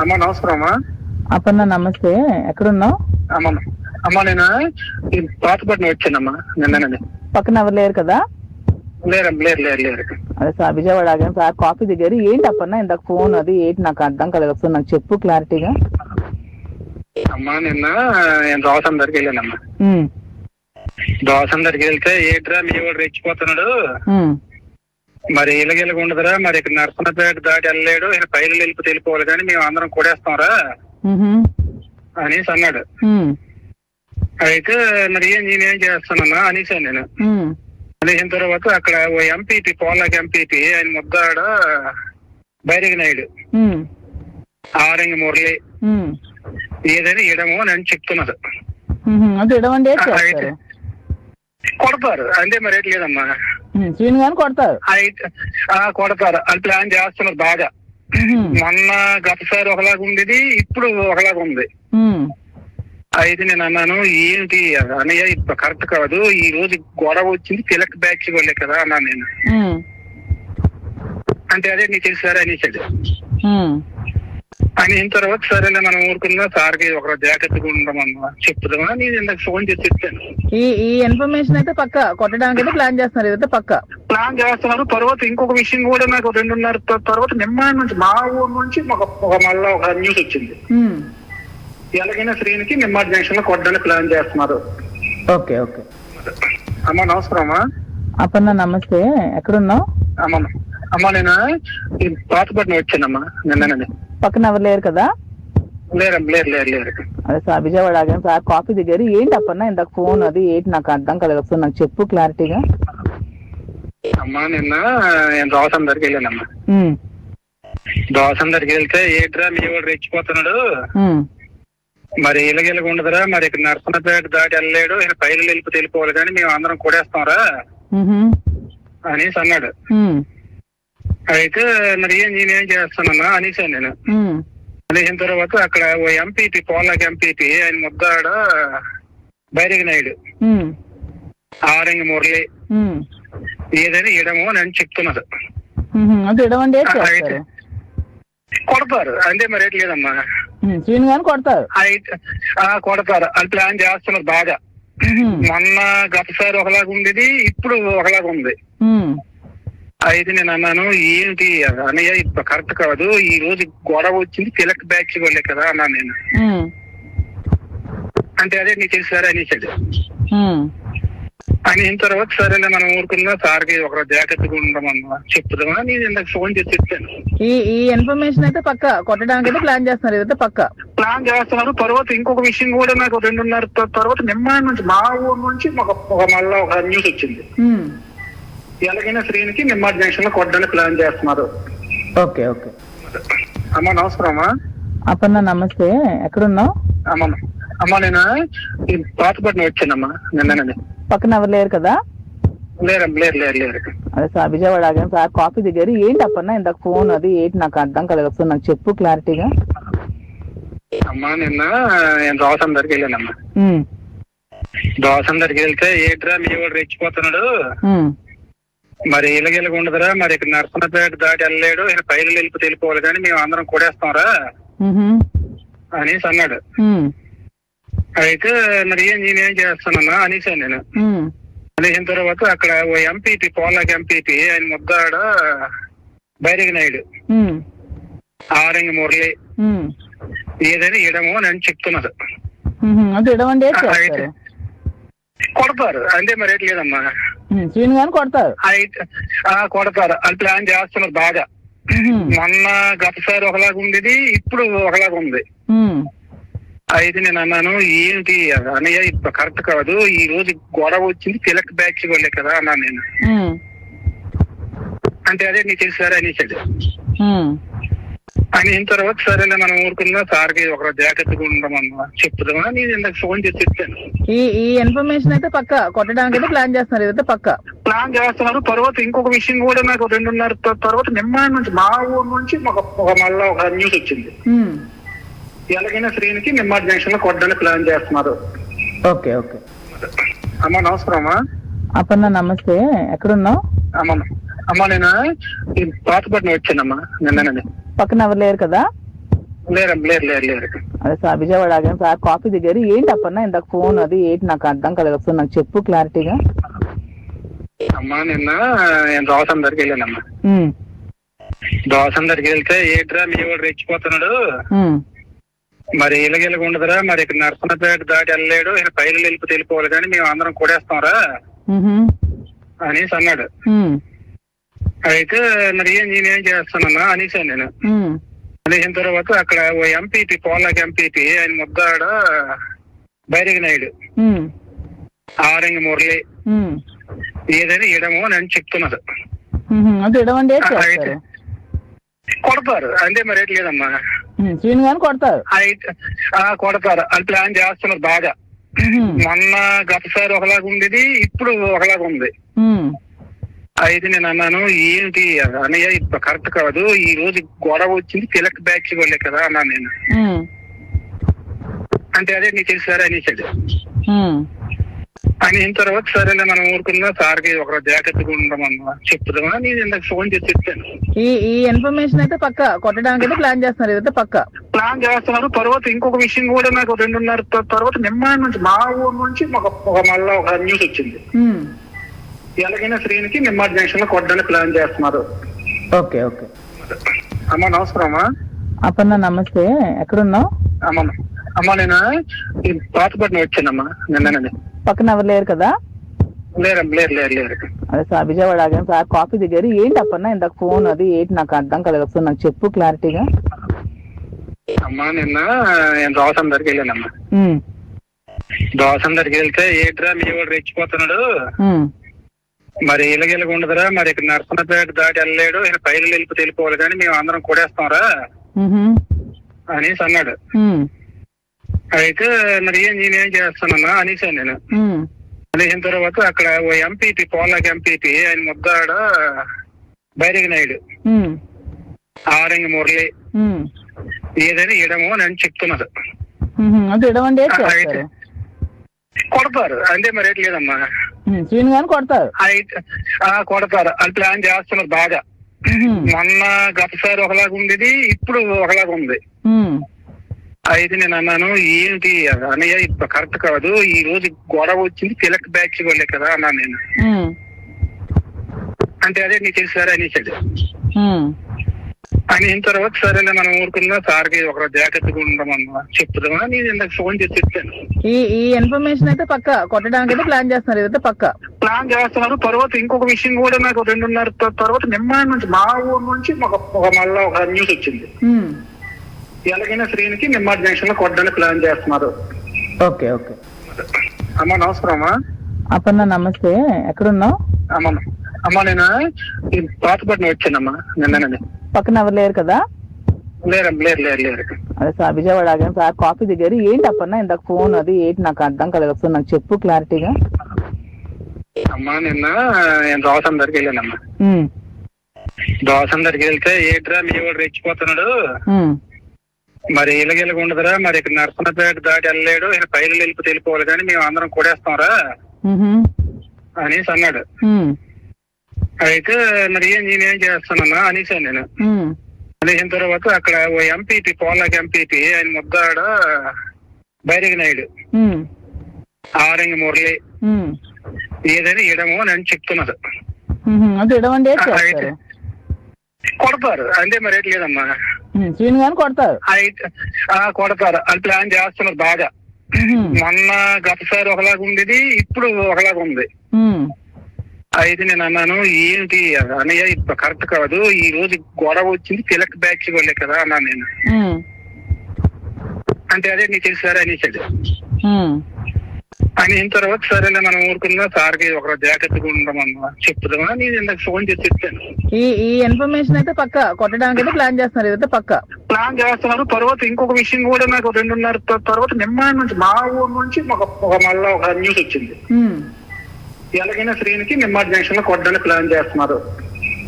అమ్మా నమస్కారం అమ్మా. అపర్ణ నమస్తే. ఎక్కడున్నావు? అమ్మ అమ్మా నేను పాతపట్నం వచ్చానమ్మా. నిన్ననే. పక్కన ఎవరు లేరు కదా? లేరమ్మ లేరు లేరు లేరు. అదే సార్ విజయవాడ ఆగాను సార్. కాఫీ దిగారు. ఏంటి అపర్ణ ఇందాక ఫోన్ అది ఏంటి? నాకు అర్థం కాలేదు. ఒకసారి నాకు చెప్పు క్లారిటీగా. అమ్మా నిన్న నేను దోసం దగ్గరికి వెళ్ళానమ్మా. దోసం దగ్గరికి వెళ్తే ఏంట్రా మీ వాడు రెచ్చిపోతున్నాడు. మరి ఇలాగెలగ ఉండదురా. మరి ఇక్కడ నరసన్నపేట దాటి వెళ్ళలేడు. ఈయన పైలు వెళ్ళిపో తెలిపోవాలి కానీ మేము అందరం కొడేస్తాంరా అనేసి అన్నాడు. అయితే మరి ఏం నేనేం చేస్తానన్నా అనేసాను నేను. అనేసిన తర్వాత అక్కడ ఓ ఎంపీపీ పోలాకి ఎంపీపీ ఆయన ముద్దాడ బైరగి నాయుడు. ఆరంగి మురళి. ఏదైనా ఇడము అని చెప్తున్నారు. అంటే కొడతారు. అంతే మరి లేదమ్మా. శ్రీను గాని కొడతారు. కొడతారు. అది ప్లాన్ చేస్తున్నారు బాగా. మొన్న గతసారి ఒకలాగా ఉండేది ఇప్పుడు ఒకలాగా ఉంది. అయితే నేను అన్నాను ఏంటి అన్నయ్య ఇప్పుడు కరెక్ట్ కాదు. ఈ రోజు గొడవ వచ్చింది తిలక్ బ్యాచ్ వాళ్ళే కదా అన్నాను నేను. అంటే అదే నీకు తెలుసారా అనేసాడు. ఉమ్, అయిన తర్వాత సరేలే మనం ఊరుకున్నా సార్కి ఒక జాగ్రత్తగా ఉండమన్నా చెప్తామా నేను ఇందాక ఫోన్ చేసి చెప్పాను. ఈ ఈ ఇన్ఫర్మేషన్ అయితే పక్క. కొట్టడానికి అయితే ప్లాన్ చేస్తున్నారు. ఇదైతే పక్క. ప్లాన్ చేస్తున్నారు. తర్వాత ఇంకొక విషయం కూడా నాకు రెండున్నర తర్వాత నిమ్మాయి నుంచి మా ఊరు నుంచి ఒక ఒక మళ్ళా ఒక న్యూస్ వచ్చింది. ఎలాగైనా శ్రీనికి నిమ్మాడి జంక్షన్లో కొట్టడానికి ప్లాన్ చేస్తున్నారు. Okay okay. అమ్మా నమస్కారం అమ్మా అపర్ణ నమస్తే. ఎక్కడున్నావు? అమ్మా అమ్మా నేను? ఈ పాతపట్నం వచ్చానమ్మా. నిన్ననే. పక్కన ఎవరు లేరు కదా? లేరమ్మ లేరు లేరు లేరు. అదే సార్ విజయవాడ ఆగాను సార్. కాఫీ దిగారు ఏంటి అపర్ణ ఇందాక ఫోన్ అది ఏంటి నాకు అర్థం కాలేదు. ఒకసారి నాకు చెప్పు క్లారిటీగా. అమ్మా నిన్న నేను దోసం దగ్గరికి వెళ్ళానమ్మా. దోసం దగ్గరికి వెళ్తే ఏంట్రా మీ వాడు రెచ్చిపోతున్నాడు? మరి ఇలాగెలగ ఉండదురా. మరి ఇక్కడ నరసన్నపేట దాటి వెళ్ళలేడు. ఈయన పైలు వెళ్ళిపో తెలిపోవాలి కానీ మేము అందరం కొడేస్తాంరా అనేసి అన్నాడు. అయితే మరి ఏం నేనేం చేస్తానన్నా అనేసాను నేను. అనేసిన తర్వాత అక్కడ ఓ ఎంపీపీ పోలాకి ఎంపీపీ ఆయన ముద్దాడ బైరగి నాయుడు. ఆరంగి మురళి. ఏదైనా ఇడము అని అని చెప్తున్నారు. అంటే కొడతారు. అంతే మరి లేదమ్మా. కొడతారు. అయితే ఆ, కొడతారు. అది ప్లాన్ చేస్తున్నారు బాగా. మొన్న గతసారి ఒకలాగా ఉండేది ఇప్పుడు ఒకలాగా ఉంది. అయితే నేను అన్నాను ఏంటి అన్నయ్య ఇప్పుడు కరెక్ట్ కాదు. ఈ రోజు గొడవ వచ్చింది తిలక్ బ్యాచ్ వాళ్ళే కదా అన్నాను నేను. అంటే అదే నీకు తెలుసారా అనేసాడు. ఉమ్, అయిన తర్వాత సరేలే మనం ఊరుకున్నా సార్కి ఒక జాగ్రత్తగా ఉండమన్నా చెప్తామా నేను ఇందాక ఫోన్ చేసి చెప్పాను. ఈ ఈ ఇన్ఫర్మేషన్ అయితే పక్క. కొట్టడానికి అయితే ప్లాన్ చేస్తున్నారు ఇదైతే పక్క. ప్లాన్ చేస్తున్నారు. తర్వాత ఇంకొక విషయం కూడా నాకు రెండున్నర తర్వాత నిమ్మాయి నుంచి మా ఊరు నుంచి ఒక ఒక మళ్ళా ఒక న్యూస్ వచ్చింది. ఎలాగైనా శ్రీనికి నిమ్మాడి జంక్షన్లో కొట్టడానికి ప్లాన్ చేస్తున్నారు. Okay okay. అమ్మా నమస్కారం అమ్మా. అపర్ణ నమస్తే. ఎక్కడున్నావు? అమ్మా అమ్మా. నేను ఈ పాతపట్నం వచ్చానమ్మా నిన్ననే. పక్కన ఎవరు లేరు కదా? లేరమ్మ లేరు లేరు లేరు. అదే సార్ విజయవాడ ఆగాను సార్. కాఫీ దిగారు ఏంటి అపర్ణ ఇందాక ఫోన్ అది ఏంటి? నాకు అర్థం కాలేదు ఒకసారి నాకు చెప్పు క్లారిటీగా. అమ్మా నిన్న నేను దగ్గరికి వెళ్ళానమ్మా. దోసం దగ్గరికి వెళ్తే ఏంట్రా మీ వాడు రెచ్చిపోతున్నాడు? మరి ఇలాగెలగ ఉండదురా. మరి ఇక్కడ నరసన్నపేట దాటి వెళ్ళలేడు. ఈయన పైలు వెళ్ళిపో తెలిపోవాలి కానీ మేము అందరం కొడేస్తాంరా అనేసి అన్నాడు. అయితే మరి ఏం నేనేం చేస్తానన్నా అనేసాను నేను అనేసిన తర్వాత అక్కడ ఓ ఎంపీపీ పోలాకి ఎంపీపీ ఆయన ముద్దాడ బైరగి నాయుడు. ఆరంగి మురళి. ఏదైనా ఇడము అని అని చెప్తున్నారు. అంటే కొడతారు. అంతే మరి లేదమ్మా. శ్రీను గాని కొడతారు. కొడతారు. అది ప్లాన్ చేస్తున్నారు బాగా. మొన్న గతసారి ఒకలాగా ఉండేది ఇప్పుడు ఒకలాగా ఉంది. అయితే నేను అన్నాను ఏంటి అన్నయ్య ఇప్పుడు కరెక్ట్ కాదు. ఈ రోజు గొడవ వచ్చింది తిలక్ బ్యాచ్ వాళ్ళే కదా అన్నాను నేను. అంటే అదే నీకు తెలుసారా అనేసాడు. ఉమ్, అయిన తర్వాత సరేలే మనం ఊరుకున్నా సార్కి ఒక జాగ్రత్తగా ఉండమన్నా చెప్తామా నేను ఇందాక ఫోన్ చేసి చెప్పాను. ఈ ఈ ఇన్ఫర్మేషన్ అయితే పక్క. కొట్టడానికి అయితే ప్లాన్ చేస్తున్నారు. ఇదైతే పక్క. ప్లాన్ చేస్తున్నారు. తర్వాత ఇంకొక విషయం కూడా నాకు రెండున్నర తర్వాత నిమ్మాయి నుంచి మా ఊరు నుంచి ఒక మళ్ళా ఒక న్యూస్ వచ్చింది. ఎలాగైనా శ్రీనికి నిమ్మాడి జంక్షన్లో కొట్టడానికి ప్లాన్ చేస్తున్నారు. Okay okay. అమ్మా నమస్కారం అమ్మా. అపర్ణ నమస్తే. ఎక్కడున్నావు? అమ్మా అమ్మా నేను? పాతపట్నం వచ్చానమ్మా. నిన్ననే. పక్కన ఎవరు లేరు కదా? లేరు లేరు లేరు లేరు. అదే సార్ విజయవాడ ఆగాను సార్. కాఫీ దగ్గర ఏంటి అప్పన్న? ఇందాక ఫోన్ అది ఏంటి? నాకు అర్థం కాలేదు. ఒకసారి నాకు చెప్పు క్లారిటీగా. అమ్మా నిన్న నేను దోసం దగ్గరికి వెళ్ళానమ్మా. దోసం దగ్గరికి వెళ్తే ఏట్రా మీ వాడు రెచ్చిపోతున్నాడు? మరి ఇలాగెలాగ ఉండదురా? మరి ఇక్కడ నర్సనపేట దాటి వెళ్ళలేడు. ఈయన పైలు వెళ్ళిపోతే వెళ్ళిపోవాలి కానీ మేము అందరం కూడేస్తాంరా అనేసి అన్నాడు. అయితే మరి ఏం నేనేం చేస్తానన్నా అనేసాను నేను అనేసిన తర్వాత అక్కడ ఓ ఎంపీపీ పోలాక్ ఎంపీపీ ఆయన ముద్దాడ బైరిగి నాయుడు. ఆరంగి మురళి ఏదైనా ఇడము అని చెప్తున్నారు. కొడతారు. అంటే మరి లేదమ్మా. కొడతారు. కొడతారు. అది ప్లాన్ చేస్తున్నారు బాగా. మొన్న గతసారి ఒకలాగా ఉండేది ఇప్పుడు ఒకలాగా ఉంది. అయితే నేను అన్నాను ఏంటి అన్నయ్య ఇప్పుడు కరెక్ట్ కాదు. ఈ రోజు గొడవ వచ్చింది తిలక్ బ్యాచ్ వాళ్ళే కదా అన్నాను నేను. అంటే అదే నీకు తెలుసారా అనేసాడు. ఉమ్, అయిన తర్వాత సరేలే మనం ఊరుకున్నా సార్కి ఒక జాగ్రత్తగా ఉండమన్నా చెప్తున్నా నేను ఇందాక ఫోన్ చేసి చెప్పాను. ఈ ఈ ఇన్ఫర్మేషన్ అయితే పక్క. కొట్టడానికి అయితే ప్లాన్ చేస్తున్నారు ఇదైతే పక్క. ప్లాన్ చేస్తున్నారు. తర్వాత ఇంకొక విషయం కూడా నాకు రెండున్నర తర్వాత నిమ్మ నుంచి మా ఊరు నుంచి ఒక మళ్ళా ఒక న్యూస్ వచ్చింది. ఎలాగైనా శ్రీనికి నిమ్మ జంక్షన్లో కొట్టడానికి ప్లాన్ చేస్తున్నారు. Okay okay. అమ్మా నమస్కారం అమ్మా అప్పన్న నమస్తే. ఎక్కడున్నావు? అమ్మ అమ్మా నేను ఈ పాతపట్నం వచ్చానమ్మా నిన్ననే. పక్కన ఎవరు లేరు కదా? లేరు లేరు లేరు లేరు. అదే సార్ విజయవాడ ఆగాను సార్. కాఫీ దగ్గర ఏంటి అప్పన్న ఇందాక ఫోన్ అది ఏంటి? నాకు అర్థం కాలేదు. ఒకసారి నాకు చెప్పు క్లారిటీగా. అమ్మా నిన్న నేను దోసం దగ్గరికి వెళ్ళానమ్మా. దోసం దగ్గరికి వెళ్తే ఏట్రా మీ వాడు రెచ్చిపోతున్నాడు. మరి ఇలాగెలాగ ఉండదురా. మరి ఇక్కడ నర్సనపేట దాటి వెళ్ళలేడు. ఈయన పైలు వెళ్ళిపోతే వెళ్ళిపోవాలి కానీ మేము అందరం కూడేస్తాంరా అనేసి అన్నాడు. అయితే మరి ఏం నేనేం చేస్తానన్నా అనేసాను నేను. అనేసిన తర్వాత అక్కడ ఓ ఎంపీపీ పోలాక్ ఎంపీపీ ఆయన ముద్దాడ బైరిగి నాయుడు. ఆరంగి మురళి. ఏదైనా ఇడము అని చెప్తున్నారు ఉహు, అంటే ఇడవండి ఏం అయితే చేస్తారు కొడతారు. అంటే మరి ఏటి లేదమ్మా. శ్రీను గారిని కొడతారు. కొడతారు. అది ప్లాన్ చేస్తున్నారు బాగా. మొన్న గతసారి ఒకలాగా ఉండేది ఇప్పుడు ఒకలాగా ఉంది. అయితే నేను అన్నాను ఏంటి అన్నయ్య ఇప్పుడు కరెక్ట్ కాదు. ఈ రోజు గొడవ వచ్చింది తిలక్ బ్యాచ్ వాళ్ళే కదా అన్నాను నేను. అంటే అదే నీకు తెలుసారా అనేసాడు. ఉమ్, అయిన తర్వాత సరేలే మనం ఊరుకున్నా సార్కి ఒక జాగ్రత్తగా ఉండమన్నా చెప్తున్నా. నేను ఇందాక ఫోన్ చేసి చెప్పాను. ఈ ఈ ఇన్ఫర్మేషన్ అయితే పక్క కొట్టడానికి అయితే ప్లాన్ చేస్తున్నారు ఇదైతే పక్క. ప్లాన్ చేస్తున్నారు తర్వాత ఇంకొక విషయం కూడా నాకు రెండున్నర తర్వాత నిమ్మ నుంచి మా ఊరు నుంచి ఒక మళ్ళా ఒక న్యూస్ వచ్చింది. ఎలాగైనా శ్రీనికి నిమ్మ జంక్షన్లో కొట్టడానికి ప్లాన్ చేస్తున్నారు. Okay okay. అమ్మా నమస్కారం అమ్మా అప్పన్న నమస్తే. ఎక్కడున్నావు? అమ్మ అమ్మా నేను? ఈ పాతపట్నం వచ్చానమ్మా నిన్ననే. పక్కన ఎవరు లేరు కదా అదే సార్ విజయవాడ ఆగాను సార్. కాఫీ దగ్గర ఏంటి అప్పన్న ఇందాక ఫోన్ అది ఏంటి నాకు అర్థం కాలేదు ఒకసారి నాకు చెప్పు క్లారిటీగా. అమ్మా నిన్న నేను దోసం దగ్గరికి వెళ్ళానమ్మా. దోసం దగ్గరికి వెళ్తే ఏట్రా మీ వాడు రెచ్చిపోతున్నాడు. మరి ఇలాగెలాగ ఉండదురా మరి ఇక్కడ నర్సనపేట దాటి వెళ్ళలేడు ఈయన పైలు వెళ్ళిపోతే వెళ్ళిపోవాలి కానీ మేము అందరం కూడేస్తాంరా అనేసి అన్నాడు. అయితే మరి ఏం నేనేం చేస్తానన్నా అనేసాను నేను. అనేసిన తర్వాత అక్కడ ఓ ఎంపీపీ పోలాక్ ఎంపీపీ ఆయన ముద్దాడ బైరిగి నాయుడు. ఆరంగి మురళి. ఏదైనా ఇడము అని అని చెప్తున్నారు ఏం కొడతారు. అంటే మరి ఏటి లేదమ్మా. కొడతారు. కొడతారు. అది ప్లాన్ చేస్తున్నారు బాగా. మొన్న గతసారి ఒకలాగా ఉండేది ఇప్పుడు ఒకలాగా ఉంది. అయితే నేను అన్నాను ఏంటి అన్నయ్య ఇప్పుడు కరెక్ట్ కాదు. ఈ రోజు గొడవ వచ్చింది తిలక్ బ్యాచ్ వాళ్ళే కదా అన్నాను నేను. అంటే అదే నీకు తెలుసారా అనేసాడు. ఉమ్, అయిన తర్వాత సరేలే మనం ఊరుకున్నా సార్కి ఒక జాగ్రత్తగా ఉండమన్నా చెప్తున్నా నేను ఇందాక ఫోన్ చేసి చెప్పాను. ఈ ఈ ఇన్ఫర్మేషన్ అయితే పక్క. కొట్టడానికి అయితే ప్లాన్ చేస్తున్నారు. ఇదైతే పక్క. ప్లాన్ చేస్తున్నారు. తర్వాత ఇంకొక విషయం కూడా నాకు రెండున్నర తర్వాత నిమ్మ నుంచి మా ఊరు నుంచి ఒక మళ్ళా ఒక న్యూస్ వచ్చింది. ఎలాగైనా శ్రీనికి నిమ్మ జంక్షన్లో కొట్టడానికి ప్లాన్ చేస్తున్నారు.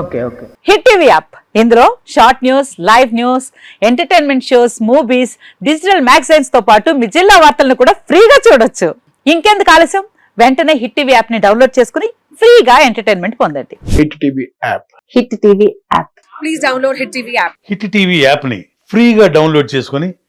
Okay okay. Hit TV app. ఇందులో short news live news entertainment shows movies digital మ్యాగజైన్స్తో పాటు మీ జిల్లా వార్తలను కూడా ఫ్రీగా చూడొచ్చు. ఇంకెందుకు ఆలస్యం? వెంటనే హిట్ టీవీ యాప్ని డౌన్లోడ్ చేసుకుని ఫ్రీగా ఎంటర్టైన్మెంట్ పొందండి. Hit TV app. Hit TV app. Please download Hit TV app. Hit TV యాప్ని ఫ్రీగా డౌన్లోడ్ చేసుకొని